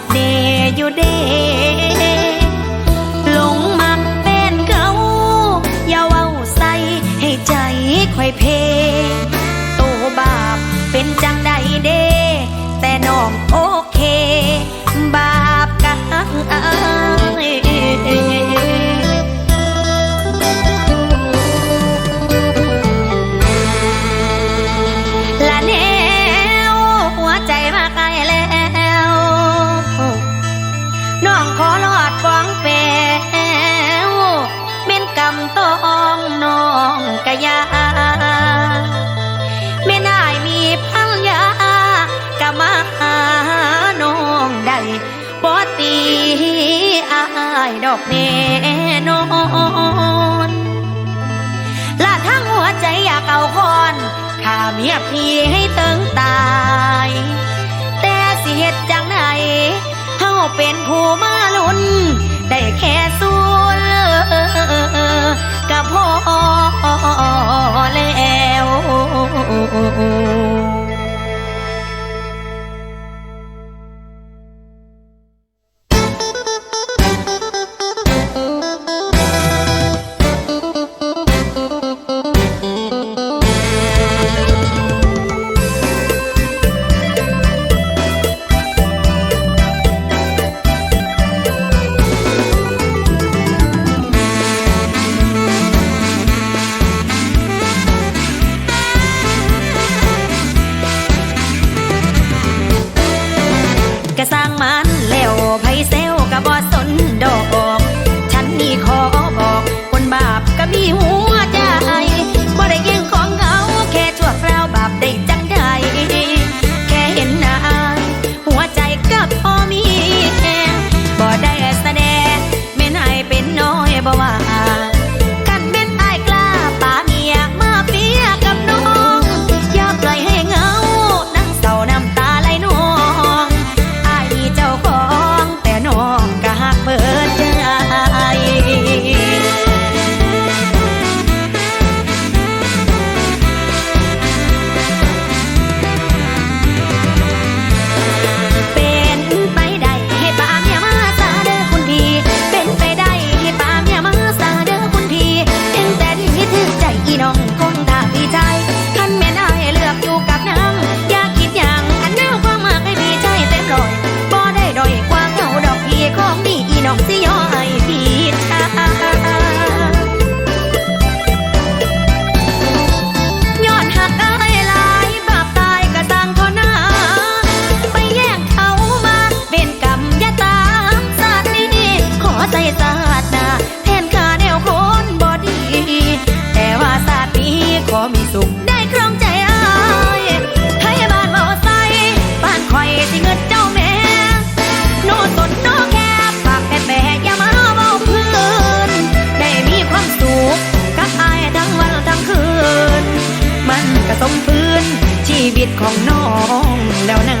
บเดอยู่เดหลงมักเป็นเขาอย่าเว้าใส่ให้ใจค่อยเพ ต้องน้องกะยาไม่นายมีพันยากะมาหาน้องได้บ่ตีอายดอกแน่นอนละทั้งหัวใจอยากเอาคอนข้าเมียพี่ให้เติงตาย แต่สิเหตุจังไหนเฮาเป็นผู้มาลุนได้แค่สู้ oh, oh. oh. Đi! วิตของน้องแล้วนะ